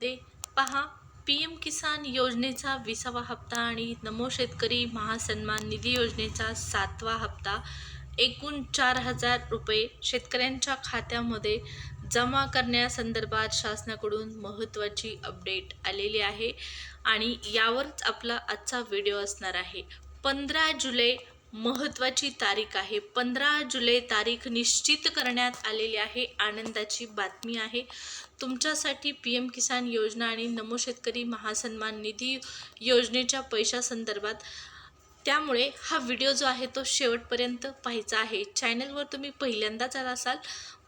ते पहा P M किसान योजनेचा विसावा हप्ता आणि नमो शेतकरी महासन्मान निधी योजनेचा सातवा हप्ता एकूण चार हजार रुपये शेतकऱ्यांच्या खात्यामध्ये जमा करण्यासंदर्भात शासनाकडून महत्त्वाची अपडेट आलेली आहे. आणि यावरच आपला आजचा व्हिडिओ असणार आहे. पंधरा जुलै महत्त्वाची तारीख आहे. पंधरा जुलै तारीख निश्चित करण्यात आलेली आहे. आनंदाची बातमी आहे. तुमच्यासाठी पी एम किसान योजना आणि नमो शेतकरी महासन्मान निधी योजनेच्या पैशासंदर्भात. त्यामुळे हा व्हिडिओ जो आहे तो शेवटपर्यंत पाहायचा आहे. चॅनलवर तुम्ही पहिल्यांदाच आला असाल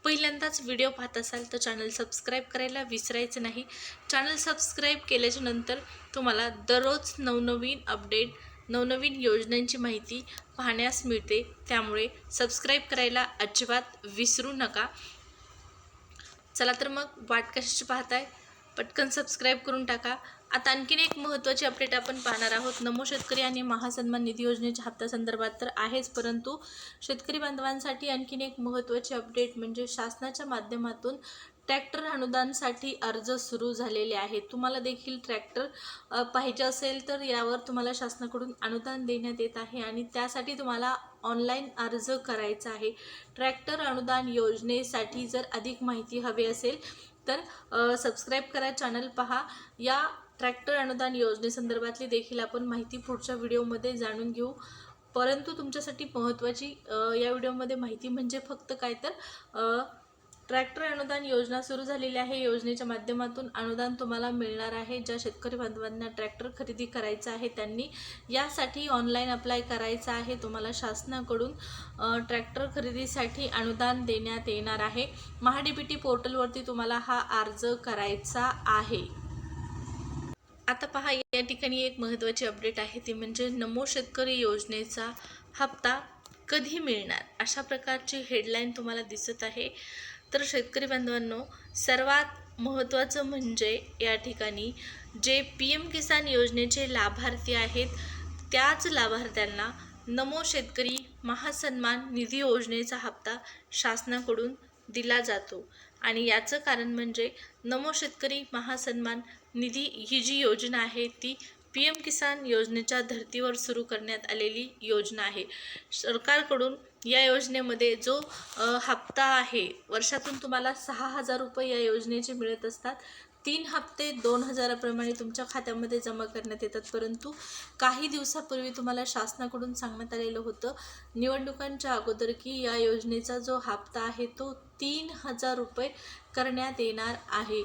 पहिल्यांदाच व्हिडिओ पाहत असाल तर चॅनल सबस्क्राईब करायला विसरायचं नाही. चॅनल सबस्क्राईब केल्याच्यानंतर तुम्हाला दररोज नवनवीन अपडेट नवनवीन योजनांची माहिती पाहण्यास मिळते. त्यामुळे सबस्क्राईब करायला अजिबात विसरू नका. चला तर मग वाट कशाची पाहताय? पटकन सबस्क्राईब करून टाका. आता आणखीन एक महत्त्वाची अपडेट आपण पाहणार आहोत. नमो शेतकरी आणि महासन्मान निधी योजनेच्या हप्त्यासंदर्भात तर आहेच परंतु शेतकरी बांधवांसाठी आणखीन एक महत्त्वाची अपडेट म्हणजे शासनाच्या माध्यमातून ट्रॅक्टर अनुदानसाठी अर्ज सुरू झालेले आहेत. तुम्हाला देखील ट्रॅक्टर पाहिजे असेल तर यावर तुम्हाला शासनाकडून अनुदान देण्यात येत आहे आणि त्यासाठी तुम्हाला ऑनलाईन अर्ज करायचा आहे. ट्रॅक्टर अनुदान योजनेसाठी जर अधिक माहिती हवी असेल तर सबस्क्राईब करा चॅनल पहा. या ट्रॅक्टर अनुदान योजनेसंदर्भातली देखील आपण माहिती पुढच्या व्हिडिओमध्ये जाणून घेऊ. परंतु तुमच्यासाठी महत्त्वाची या व्हिडिओमध्ये माहिती म्हणजे फक्त काय तर ट्रॅक्टर अनुदान योजना सुरू झालेली आहे. योजनेच्या माध्यमातून अनुदान तुम्हाला मिळणार आहे. ज्या शेतकरी बांधवांना ट्रॅक्टर खरेदी करायचं आहे त्यांनी यासाठी ऑनलाईन अप्लाय करायचा आहे. तुम्हाला शासनाकडून ट्रॅक्टर खरेदीसाठी अनुदान देण्यात येणार आहे. महाडीबीटी पोर्टलवरती तुम्हाला हा अर्ज करायचा आहे. आता पहा या ठिकाणी एक महत्त्वाची अपडेट आहे. ती म्हणजे नमो शेतकरी योजनेचा हप्ता कधी मिळणार? अशा प्रकारची हेडलाईन तुम्हाला दिसत आहे. तर शेतकरी बांधवांनो सर्वात महत्त्वाचं म्हणजे या ठिकाणी जे पी एम किसान योजनेचे लाभार्थी आहेत त्याच लाभार्थ्यांना नमो शेतकरी महासन्मान निधी योजनेचा हप्ता शासनाकडून दिला जातो. आणि याचं कारण म्हणजे नमो शेतकरी महासन्मान निधी ही जी योजना आहे ती पी एम किसान योजनेच्या धर्तीवर सुरू करण्यात आलेली योजना आहे. सरकारकडून या योजनेमध्ये जो हप्ता आहे वर्षातून तुम्हाला सहा हजार रुपये या योजनेचे मिळत असतात. तीन हप्ते दोन हजाराप्रमाणे तुमच्या खात्यामध्ये जमा करण्यात येतात. परंतु काही दिवसापूर्वी तुम्हाला शासनाकडून सांगण्यात आलेलं होतं निवडणुकांच्या अगोदर की या योजनेचा जो हप्ता आहे तो तीन हजार रुपये करण्यात येणार आहे.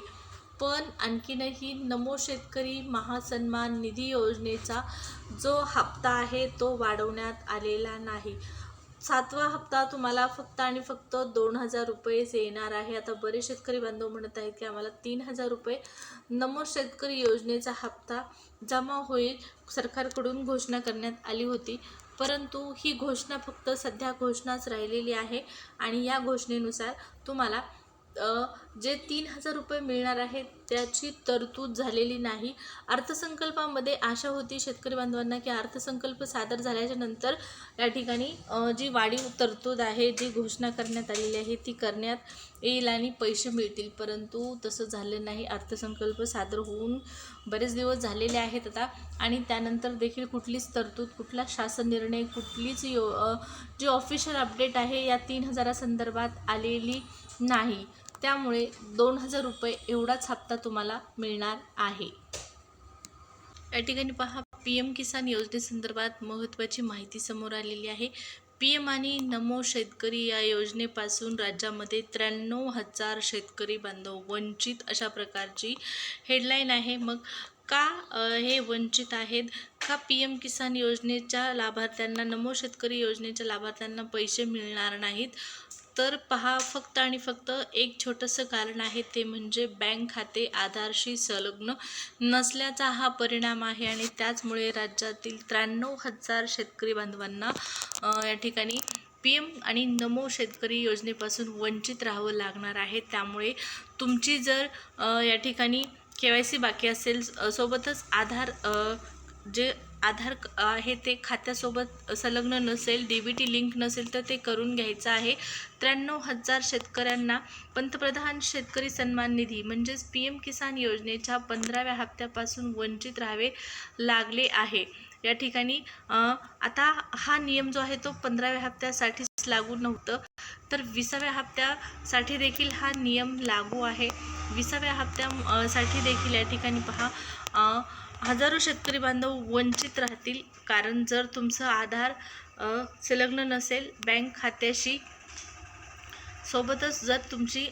पण आणखीनही नमो शेतकरी महासन्मान निधी योजनेचा जो हप्ता आहे तो वाढवण्यात आलेला नाही. सातवा हप्ता तुम्हाला फक्त आणि फक्त दोन हजार रुपयेच येणार आहे. आता बरेच शेतकरी बांधव म्हणत आहेत की आम्हाला तीन हजार रुपये नमो शेतकरी योजनेचा हप्ता जमा होईल सरकारकडून घोषणा करण्यात आली होती. परंतु ही घोषणा फक्त सध्या घोषणाच राहिलेली आहे आणि या घोषणेनुसार तुम्हाला जे तीन हजार रुपये मिळणार आहेत त्याची तरतूद झालेली नाही. अर्थसंकल्पामध्ये आशा होती शेतकरी बांधवांना की अर्थसंकल्प सादर झाल्याच्यानंतर या ठिकाणी जी वाढीव तरतूद आहे जी घोषणा करण्यात आलेली आहे ती करण्यात येईल आणि पैसे मिळतील. परंतु तसं झालं नाही. अर्थसंकल्प सादर होऊन बरेच दिवस झालेले आहेत आता आणि त्यानंतर देखील कुठलीच तरतूद कुठला शासन निर्णय कुठलीच यो जी ऑफिशियल अपडेट आहे या तीन हजारासंदर्भात आलेली नाही. त्यामुळे दोन हजार रुपये एवढाच हप्ता तुम्हाला मिळणार आहे. या ठिकाणी पहा पी एम किसान योजनेसंदर्भात महत्त्वाची माहिती समोर आलेली आहे. पी एम आणि नमो शेतकरी या योजनेपासून राज्यामध्ये त्र्याण्णव हजार शेतकरी बांधव वंचित अशा प्रकारची हेडलाईन आहे. मग का हे वंचित आहेत? का पी एम किसान योजनेच्या लाभार्थ्यांना नमो शेतकरी योजनेच्या लाभार्थ्यांना पैसे मिळणार नाहीत? तर पहा फक्त आणि फक्त एक छोटंसं कारण आहे ते म्हणजे बँक खाते आधारशी संलग्न नसल्याचा हा परिणाम आहे आणि त्याचमुळे राज्यातील त्र्याण्णव हजार शेतकरी बांधवांना या ठिकाणी पी एम आणि नमो शेतकरी योजनेपासून वंचित राहावं लागणार आहे. त्यामुळे तुमची जर या ठिकाणी के वाय सी बाकी असेल सोबतच आधार जे आधार आहे ते खात्यासोबत संलग्न नसेल डी बी टी लिंक नसेल तर ते करून घ्यायचं आहे. त्र्याण्णव हजार शेतकऱ्यांना पंतप्रधान शेतकरी सन्मान निधी म्हणजेच पी एम किसान योजनेच्या पंधराव्या हप्त्यापासून वंचित राहावे लागले आहे. या ठिकाणी आता हा नियम जो आहे तो पंधराव्या हप्त्यासाठीच लागू नव्हतं तर विसाव्या हप्त्यासाठी देखील हा नियम लागू आहे. विसाव्या हप्त्या साठी देखील या ठिकाणी पहा. हजारो शेतकरी बांधव वंचित राहतील. कारण जर तुमचं आधार संलग्न नसेल बँक खात्याशी सोबतच जर तुमची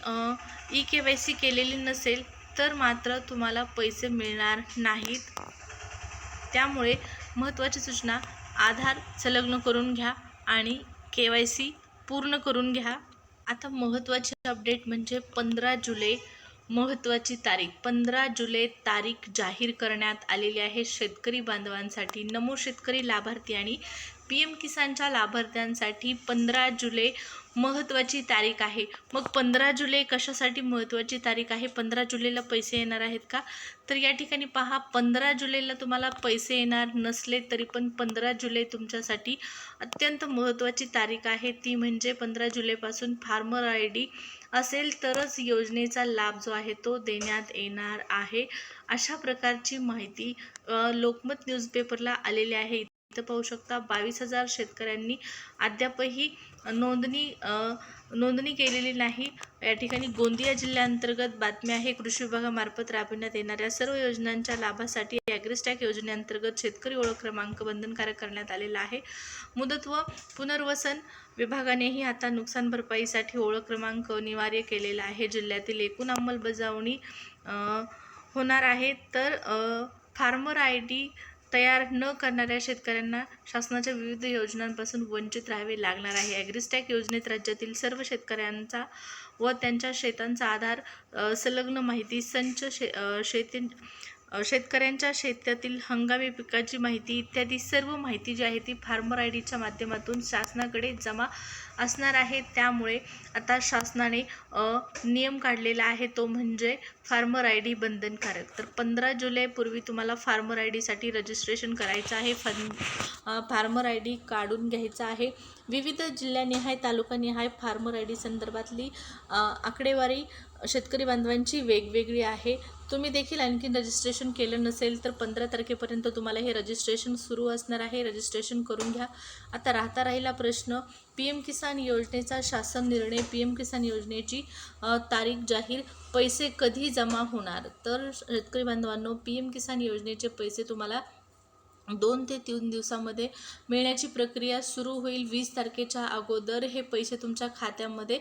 ई के वाय सी केलेली नसेल तर मात्र तुम्हाला पैसे मिळणार नाहीत. त्यामुळे महत्त्वाची सूचना आधार संलग्न करून घ्या आणि के वाय सी पूर्ण करून घ्या. आता महत्त्वाची अपडेट म्हणजे पंधरा जुलै महत्त्वाची तारीख. पंधरा जुलै तारीख जाहीर करण्यात आलेली आहे. शेतकरी बांधवांसाठी नमो शेतकरी लाभार्थी आणि पी एम किसानच्या लाभार्थ्यांसाठी पंधरा जुलै महत्त्वाची तारीख आहे. मग पंधरा जुलै कशासाठी महत्त्वाची तारीख आहे? पंधरा जुलैला पैसे येणार आहेत का? तर या ठिकाणी पहा पंधरा जुलैला तुम्हाला पैसे येणार नसले तरी पण पंधरा जुलै तुमच्यासाठी अत्यंत महत्त्वाची तारीख आहे. ती म्हणजे पंधरा जुलैपासून फार्मर आय डी असेल तरच योजनेचा लाभ जो आहे तो देण्यात येणार आहे. अशा प्रकारची माहिती लोकमत न्यूजपेपरला आलेली आहे. इथं पाहू शकता. बावीस हजार शेतकऱ्यांनी अद्यापही नोंदणी नोंदणी केलेली नाही. या ठिकाणी गोंदिया जिल्ह्याअंतर्गत बातमी आहे कृषी विभागामार्फत राबविण्यात येणाऱ्या सर्व योजनांच्या लाभासाठी ॲग्रिस्टॅक योजनेअंतर्गत शेतकरी ओळख क्रमांक बंधनकारक करण्यात आलेला आहे. मुदत व पुनर्वसन विभागानेही आता नुकसान भरपाईसाठी ओळख क्रमांक अनिवार्य केलेला आहे. जिल्ह्यातील एकूण अंमलबजावणी होणार आहे. तर फार्मर आय डी तयार न करणाऱ्या शेतकऱ्यांना शासनाच्या विविध योजनांपासून वंचित राहावे लागणार आहे. ॲग्रिस्टॅक योजनेत राज्यातील सर्व शेतकऱ्यांचा व त्यांच्या शेतांचा आधार संलग्न माहिती संच शे शेती शेतकऱ्यांच्या शेतातील हंगामी पिकाची माहिती इत्यादी सर्व माहिती जी आहे ती फार्मर आय डीच्या माध्यमातून शासनाकडे जमा असणार आहे. त्यामुळे आता शासनाने नियम काढलेला आहे. तो म्हणजे फार्मर आय डी बंधनकारक. तर पंधरा जुलैपूर्वी तुम्हाला फार्मर आय डीसाठी रजिस्ट्रेशन करायचं आहे. फन फार्मर आय डी काढून घ्यायचा आहे. विविध जिल्ह्यानिहाय तालुकानिहाय फार्मर आय डी संदर्भातली आकडेवारी शेतकरी बांधवांची वेगवेगळी आहे. तुम्ही देखील आणखी रजिस्ट्रेशन केलं नसेल तर पंधरा तारखेपर्यंत तुम्हाला हे रजिस्ट्रेशन सुरू असणार आहे. रजिस्ट्रेशन करून घ्या. आता राहता राहिला प्रश्न पी एम किसान योजनेचा शासन निर्णय पी एम किसान योजनेची तारीख जाहीर पैसे कधी जमा होणार? तर शेतकरी बांधवांनो पी एम किसान योजनेचे पैसे तुम्हाला दोन ते तीन दिवसामध्ये मिळण्याची प्रक्रिया सुरू होईल. वीस तारखेच्या अगोदर हे पैसे तुमच्या खात्यामध्ये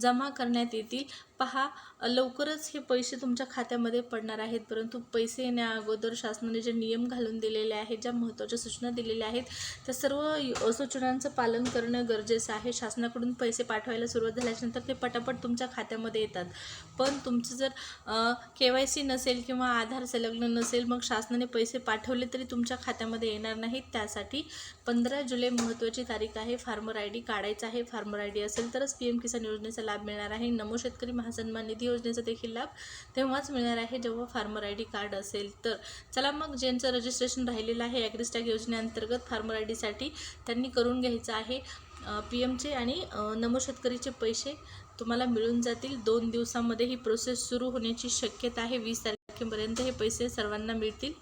जमा करण्यात येतील. पहा लवकरच हे पैसे तुमच्या खात्यामध्ये पडणार आहेत. परंतु पैसे येण्या अगोदर शासनाने जे नियम घालून दिलेले आहेत ज्या महत्त्वाच्या सूचना दिलेल्या आहेत त्या सर्व सूचनांचं पालन करणं गरजेचं आहे. शासनाकडून पैसे पाठवायला सुरुवात झाल्याच्यानंतर ते पटापट तुमच्या खात्यामध्ये येतात. पण तुमचं जर के वाय सी नसेल किंवा आधार संलग्न नसेल मग शासनाने पैसे पाठवले तरी तुमच्या खात्यामध्ये येणार नाहीत. त्यासाठी पंधरा जुलै महत्त्वाची तारीख आहे. फार्मर आय डी काढायचा आहे. फार्मर आय डी असेल तरच पी एम किसान योजनेचा लाभ मिळणार आहे. नमो शेतकरी महासन्मान निधी योजनेचा देखील लाभ तेव्हाच मिळणार आहे. जेव्हा फार्मर आय डी कार्ड असेल तर. चला मग ज्यांचं रजिस्ट्रेशन राहिलेलं आहे ॲग्रिस्टॅग योजनेअंतर्गत फार्मर आय डीसाठी त्यांनी करून घ्यायचं आहे. पी एमचे आणि नमो शेतकरीचे पैसे तुम्हाला मिळून जातील. दोन दिवसामध्ये ही प्रोसेस सुरू होण्याची शक्यता आहे. वीस तारखेपर्यंत हे पैसे सर्वांना मिळतील.